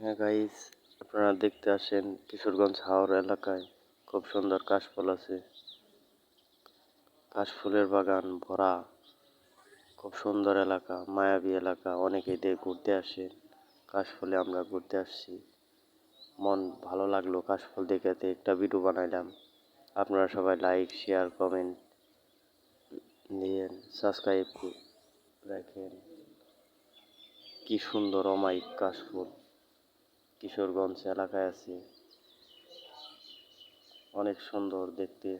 হ্যাঁ গাইস আপনারা দেখতে আসেন কিশোরগঞ্জ হাওর এলাকায়। খুব সুন্দর কাশফুল আছে। কাশফুলের বাগান ভরা। খুব সুন্দর এলাকা, মায়াবী এলাকা। অনেকে এদের ঘুরতে আসে কাশফুলে আমরা ঘুরতে আসছি। মন ভালো লাগল কাশফুল দেখে একটা ভিডিও বানাইলাম। আপনারা সবাই লাইক শেয়ার কমেন্ট দিয়েন সাবস্ক্রাইব রাখেন। কি সুন্দর অমায়িক কাশফুল। কিশোরগঞ্জ এলাকায় আছি। অনেক সুন্দর দেখতে।